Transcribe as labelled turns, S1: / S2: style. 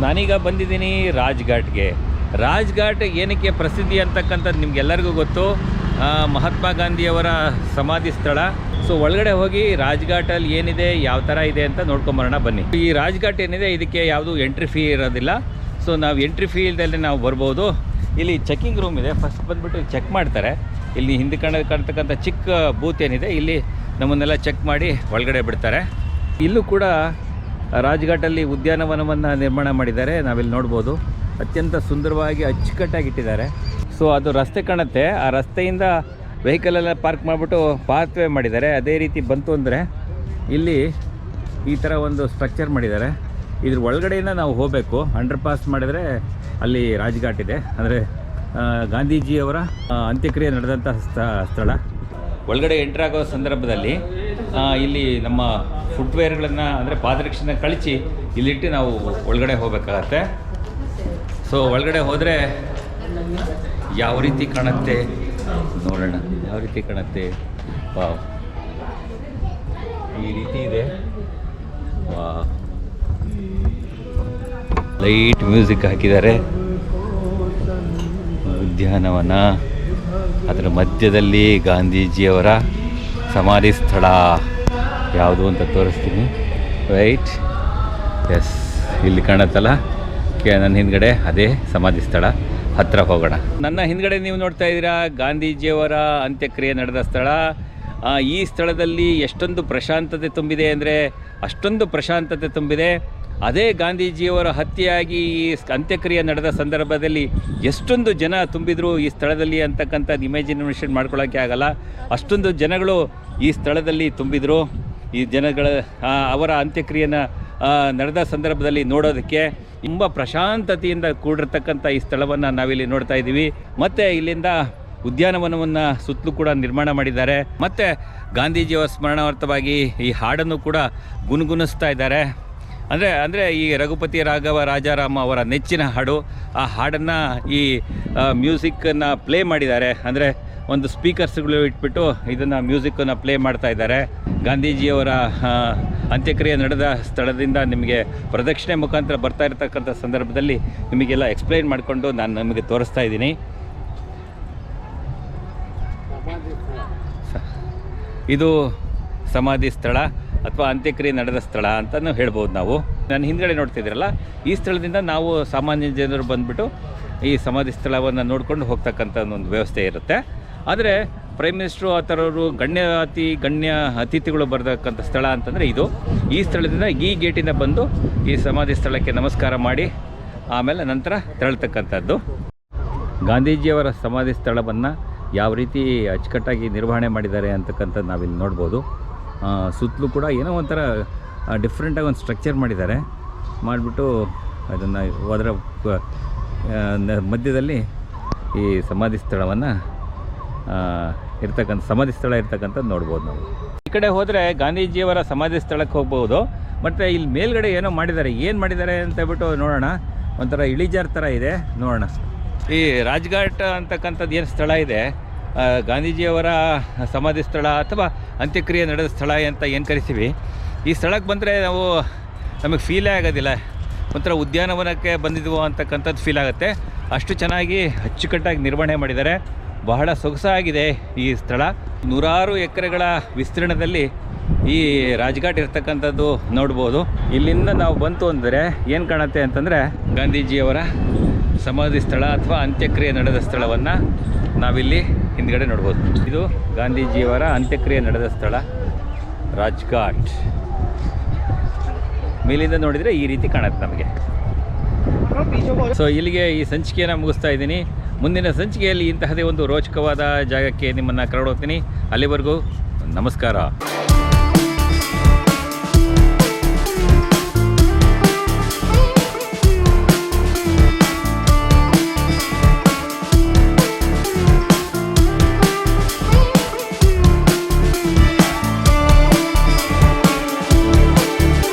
S1: ನಾನೀಗ ಬಂದಿದ್ದೀನಿ ರಾಜ್ಘಾಟ್ಗೆ. ರಾಜ್ಘಾಟ್ ಏನಕ್ಕೆ ಪ್ರಸಿದ್ಧಿ ಅಂತಕ್ಕಂಥದ್ದು ನಿಮಗೆಲ್ಲರಿಗೂ ಗೊತ್ತು. ಮಹಾತ್ಮ ಗಾಂಧಿಯವರ ಸಮಾಧಿ ಸ್ಥಳ. ಸೊ ಒಳಗಡೆ ಹೋಗಿ ರಾಜ್ಘಾಟಲ್ಲಿ ಏನಿದೆ, ಯಾವ ಥರ ಇದೆ ಅಂತ ನೋಡ್ಕೊಂಬರೋಣ ಬನ್ನಿ. ಈ ರಾಜ್ಘಾಟ್ ಏನಿದೆ, ಇದಕ್ಕೆ ಯಾವುದು ಎಂಟ್ರಿ ಫೀ ಇರೋದಿಲ್ಲ. ಸೊ ನಾವು ಎಂಟ್ರಿ ಫೀ ಇಲ್ದಲ್ಲೇ ನಾವು ಬರ್ಬೋದು. ಇಲ್ಲಿ ಚೆಕಿಂಗ್ ರೂಮ್ ಇದೆ. ಫಸ್ಟ್ ಬಂದುಬಿಟ್ಟು ಚೆಕ್ ಮಾಡ್ತಾರೆ. ಇಲ್ಲಿ ಹಿಂದೆ ಕಣ, ಕಾಣ್ತಕ್ಕಂಥ ಚಿಕ್ಕ ಬೂತ್ ಏನಿದೆ, ಇಲ್ಲಿ ನಮ್ಮನ್ನೆಲ್ಲ ಚೆಕ್ ಮಾಡಿ ಒಳಗಡೆ ಬಿಡ್ತಾರೆ. ಇಲ್ಲೂ ಕೂಡ ರಾಜ್ಘಾಟಲ್ಲಿ ಉದ್ಯಾನವನವನ್ನು ನಿರ್ಮಾಣ ಮಾಡಿದ್ದಾರೆ. ನಾವಿಲ್ಲಿ ನೋಡ್ಬೋದು. ಅತ್ಯಂತ ಸುಂದರವಾಗಿ ಅಚ್ಚುಕಟ್ಟಾಗಿ ಇಟ್ಟಿದ್ದಾರೆ ಸೊ ಅದು ರಸ್ತೆ ಕಾಣುತ್ತೆ. ಆ ರಸ್ತೆಯಿಂದ ವೆಹಿಕಲೆಲ್ಲ ಪಾರ್ಕ್ ಮಾಡಿಬಿಟ್ಟು ಪಾತ್ವೇ ಮಾಡಿದ್ದಾರೆ. ಅದೇ ರೀತಿ ಬಂತು ಅಂದರೆ ಇಲ್ಲಿ ಈ ಥರ ಒಂದು ಸ್ಟ್ರಕ್ಚರ್ ಮಾಡಿದ್ದಾರೆ. ಇದ್ರ ಒಳಗಡೆಯಿಂದ ನಾವು ಹೋಗಬೇಕು. ಅಂಡರ್ ಪಾಸ್ ಮಾಡಿದರೆ ಅಲ್ಲಿ ರಾಜ್ಘಾಟ್ ಇದೆ. ಅಂದರೆ ಗಾಂಧೀಜಿಯವರ ಅಂತ್ಯಕ್ರಿಯೆ ನಡೆದಂಥ ಸ್ಥ- ಸ್ಥಳ. ಒಳಗಡೆ ಎಂಟ್ರಾಗೋ ಸಂದರ್ಭದಲ್ಲಿ ಇಲ್ಲಿ ನಮ್ಮ ಫುಟ್ವೇರ್ಗಳನ್ನು ಅಂದರೆ ಪಾದರಕ್ಷೆನ ಕಳಿಸಿ ಇಲ್ಲಿಟ್ಟು ನಾವು ಒಳಗಡೆ ಹೋಗಬೇಕಾಗತ್ತೆ. ಸೊ ಒಳಗಡೆ ಹೋದರೆ ಯಾವ ರೀತಿ ಕಾಣುತ್ತೆ? ನೋಡೋಣ. ಯಾವ ರೀತಿ ಕಾಣುತ್ತೆ? ವಾವ್. ಈ ರೀತಿ ಇದೆ. ವಾ ಲೈಟ್ ಮ್ಯೂಸಿಕ್ ಹಾಕಿದ್ದಾರೆ. ಉದ್ಯಾನವನ ಅದರ ಮಧ್ಯದಲ್ಲಿ ಗಾಂಧೀಜಿಯವರ ಸಮಾಧಿ ಸ್ಥಳ ಯಾವುದು ಅಂತ ತೋರಿಸ್ತೀನಿ. ರೈಟ್ ಎಸ್ ಇಲ್ಲಿ ಕಾಣತ್ತಲ್ಲ. ಕೆ, ನನ್ನ ಹಿಂದ್ಗಡೆ ಅದೇ ಸಮಾಧಿ ಸ್ಥಳ. ಹತ್ತಿರ ಹೋಗೋಣ. ನನ್ನ ಹಿಂದ್ಗಡೆ ನೀವು ನೋಡ್ತಾ ಇದ್ದೀರಾ, ಗಾಂಧೀಜಿಯವರ ಅಂತ್ಯಕ್ರಿಯೆ ನಡೆದ ಸ್ಥಳ. ಈ ಸ್ಥಳದಲ್ಲಿ ಎಷ್ಟೊಂದು ಪ್ರಶಾಂತತೆ ತುಂಬಿದೆ ಅಂದರೆ ಅಷ್ಟೊಂದು ಪ್ರಶಾಂತತೆ ತುಂಬಿದೆ. ಅದೇ ಗಾಂಧೀಜಿಯವರ ಹತ್ಯೆಯಾಗಿ ಈ ಅಂತ್ಯಕ್ರಿಯೆ ನಡೆದ ಸಂದರ್ಭದಲ್ಲಿ ಎಷ್ಟೊಂದು ಜನ ತುಂಬಿದ್ರು ಈ ಸ್ಥಳದಲ್ಲಿ ಅಂತಕ್ಕಂಥದ್ದು ಇಮ್ಯಾಜಿನೇಷನ್ ಮಾಡ್ಕೊಳ್ಳೋಕ್ಕೆ ಆಗಲ್ಲ. ಅಷ್ಟೊಂದು ಜನಗಳು ಈ ಸ್ಥಳದಲ್ಲಿ ತುಂಬಿದ್ರು. ಈ ಜನಗಳ ಅವರ ಅಂತ್ಯಕ್ರಿಯೆನ ನಡೆದ ಸಂದರ್ಭದಲ್ಲಿ ನೋಡೋದಕ್ಕೆ ತುಂಬ ಪ್ರಶಾಂತತೆಯಿಂದ ಕೂಡಿರ್ತಕ್ಕಂಥ ಈ ಸ್ಥಳವನ್ನು ನಾವಿಲ್ಲಿ ನೋಡ್ತಾ ಇದ್ದೀವಿ. ಮತ್ತು ಇಲ್ಲಿಂದ ಉದ್ಯಾನವನವನ್ನು ಸುತ್ತಲೂ ಕೂಡ ನಿರ್ಮಾಣ ಮಾಡಿದ್ದಾರೆ. ಮತ್ತು ಗಾಂಧೀಜಿಯವರ ಸ್ಮರಣಾರ್ಥವಾಗಿ ಈ ಹಾಡನ್ನು ಕೂಡ ಗುನುಗುನಿಸ್ತಾ ಇದ್ದಾರೆ. ಅಂದರೆ ಅಂದರೆ ಈ ರಘುಪತಿ ರಾಘವ, ರಾಜಾರಾಮ ಅವರ ನೆಚ್ಚಿನ ಹಾಡು. ಆ ಹಾಡನ್ನು ಈ ಮ್ಯೂಸಿಕ್ಕನ್ನು ಪ್ಲೇ ಮಾಡಿದ್ದಾರೆ. ಅಂದರೆ ಒಂದು ಸ್ಪೀಕರ್ಸ್ಗಳು ಇಟ್ಬಿಟ್ಟು ಇದನ್ನು ಮ್ಯೂಸಿಕ್ಕನ್ನು ಪ್ಲೇ ಮಾಡ್ತಾ ಇದ್ದಾರೆ. ಗಾಂಧೀಜಿಯವರ ಅಂತ್ಯಕ್ರಿಯೆ ನಡೆದ ಸ್ಥಳದಿಂದ ನಿಮಗೆ ಪ್ರದಕ್ಷಿಣೆ ಮುಖಾಂತರ ಬರ್ತಾ ಇರತಕ್ಕಂಥ ಸಂದರ್ಭದಲ್ಲಿ ನಿಮಗೆಲ್ಲ ಎಕ್ಸ್ಪ್ಲೈನ್ ಮಾಡಿಕೊಂಡು ನಾನು ನಿಮಗೆ ತೋರಿಸ್ತಾ ಇದ್ದೀನಿ. ಇದು ಸಮಾಧಿ ಸ್ಥಳ. ಅಥವಾ ಅಂತ್ಯಕ್ರಿಯೆ ನಡೆದ ಸ್ಥಳ ಅಂತಲೂ ಹೇಳ್ಬೋದು ನಾವು. ನಾನು ಹಿಂದ್ಗಡೆ ನೋಡ್ತಿದ್ದೀರಲ್ಲ, ಈ ಸ್ಥಳದಿಂದ ನಾವು ಸಾಮಾನ್ಯ ಜನರು ಬಂದುಬಿಟ್ಟು ಈ ಸಮಾಧಿ ಸ್ಥಳವನ್ನು ನೋಡ್ಕೊಂಡು ಹೋಗ್ತಕ್ಕಂಥ ಒಂದು ವ್ಯವಸ್ಥೆ ಇರುತ್ತೆ. ಆದರೆ ಪ್ರೈಮ್ ಮಿನಿಸ್ಟ್ರು ಆ ಥರವರು ಗಣ್ಯ ಅತಿ ಗಣ್ಯ ಅತಿಥಿಗಳು ಬರ್ತಕ್ಕಂಥ ಸ್ಥಳ ಅಂತಂದರೆ ಇದು. ಈ ಸ್ಥಳದಿಂದ ಈ ಗೇಟಿಂದ ಬಂದು ಈ ಸಮಾಧಿ ಸ್ಥಳಕ್ಕೆ ನಮಸ್ಕಾರ ಮಾಡಿ, ಆಮೇಲೆ ನಂತರ ತೆರಳ್ತಕ್ಕಂಥದ್ದು. ಗಾಂಧೀಜಿಯವರ ಸಮಾಧಿ ಸ್ಥಳವನ್ನು ಯಾವ ರೀತಿ ಅಚ್ಚುಕಟ್ಟಾಗಿ ನಿರ್ವಹಣೆ ಮಾಡಿದ್ದಾರೆ ಅಂತಕ್ಕಂಥದ್ದು ನಾವಿಲ್ಲಿ ನೋಡ್ಬೋದು. ಸುತ್ತಲೂ ಕೂಡ ಏನೋ ಒಂಥರ ಡಿಫ್ರೆಂಟಾಗಿ ಒಂದು ಸ್ಟ್ರಕ್ಚರ್ ಮಾಡಿದ್ದಾರೆ. ಮಾಡಿಬಿಟ್ಟು ಅದನ್ನು ಅದರ ಮಧ್ಯದಲ್ಲಿ ಈ ಸಮಾಧಿ ಸ್ಥಳವನ್ನು ಇರ್ತಕ್ಕಂಥ, ಸಮಾಧಿ ಸ್ಥಳ ಇರ್ತಕ್ಕಂಥದ್ದು ನೋಡ್ಬೋದು ನಾವು. ಈ ಕಡೆ ಹೋದರೆ ಗಾಂಧೀಜಿಯವರ ಸಮಾಧಿ ಸ್ಥಳಕ್ಕೆ ಹೋಗ್ಬೋದು. ಮತ್ತು ಇಲ್ಲಿ ಮೇಲ್ಗಡೆ ಏನೋ ಮಾಡಿದ್ದಾರೆ. ಏನು ಮಾಡಿದ್ದಾರೆ ಅಂತ ಹೇಳ್ಬಿಟ್ಟು ನೋಡೋಣ. ಒಂಥರ ಇಳಿಜಾರ್ ಥರ ಇದೆ. ನೋಡೋಣ. ಈ ರಾಜ್ಘಾಟ್ ಅಂತಕ್ಕಂಥದ್ದು ಏನು ಸ್ಥಳ ಇದೆ? ಗಾಂಧೀಜಿಯವರ ಸಮಾಧಿ ಸ್ಥಳ ಅಥವಾ ಅಂತ್ಯಕ್ರಿಯೆ ನಡೆದ ಸ್ಥಳ ಅಂತ ಏನು ಕರಿತೀವಿ? ಈ ಸ್ಥಳಕ್ಕೆ ಬಂದರೆ ನಾವು ನಮಗೆ ಫೀಲೇ ಆಗೋದಿಲ್ಲ. ಒಂಥರ ಉದ್ಯಾನವನಕ್ಕೆ ಬಂದಿದ್ವು ಅಂತಕ್ಕಂಥದ್ದು ಫೀಲ್ ಆಗುತ್ತೆ. ಅಷ್ಟು ಚೆನ್ನಾಗಿ ಅಚ್ಚುಕಟ್ಟಾಗಿ ನಿರ್ವಹಣೆ ಮಾಡಿದ್ದಾರೆ. ಬಹಳ ಸೊಗಸಾಗಿದೆ ಈ ಸ್ಥಳ. ನೂರಾರು ಎಕರೆಗಳ ವಿಸ್ತೀರ್ಣದಲ್ಲಿ ಈ ರಾಜ್ಘಾಟ್ ಇರ್ತಕ್ಕಂಥದ್ದು ನೋಡ್ಬೋದು. ಇಲ್ಲಿಂದ ನಾವು ಬಂತು ಅಂದರೆ ಏನು ಕಾಣುತ್ತೆ ಅಂತಂದರೆ ಗಾಂಧೀಜಿಯವರ ಸಮಾಧಿ ಸ್ಥಳ ಅಥವಾ ಅಂತ್ಯಕ್ರಿಯೆ ನಡೆದ ಸ್ಥಳವನ್ನು ನಾವಿಲ್ಲಿ ಹಿಂದ್ಗಡೆ ನೋಡ್ಬೋದು. ಇದು ಗಾಂಧೀಜಿಯವರ ಅಂತ್ಯಕ್ರಿಯೆ ನಡೆದ ಸ್ಥಳ, ರಾಜ್ಘಾಟ್. ಮೇಲಿಂದ ನೋಡಿದರೆ ಈ ರೀತಿ ಕಾಣುತ್ತೆ ನಮಗೆ. ಸೊ ಇಲ್ಲಿಗೆ ಈ ಸಂಚಿಕೆಯನ್ನು ಮುಗಿಸ್ತಾ ಇದ್ದೀನಿ. ಮುಂದಿನ ಸಂಚಿಕೆಯಲ್ಲಿ ಇಂತಹದೇ ಒಂದು ರೋಚಕವಾದ ಜಾಗಕ್ಕೆ ನಿಮ್ಮನ್ನು ಕರ್ಕೊಂಡು ಹೋಗ್ತೀನಿ. ಅಲ್ಲಿವರೆಗೂ ನಮಸ್ಕಾರ.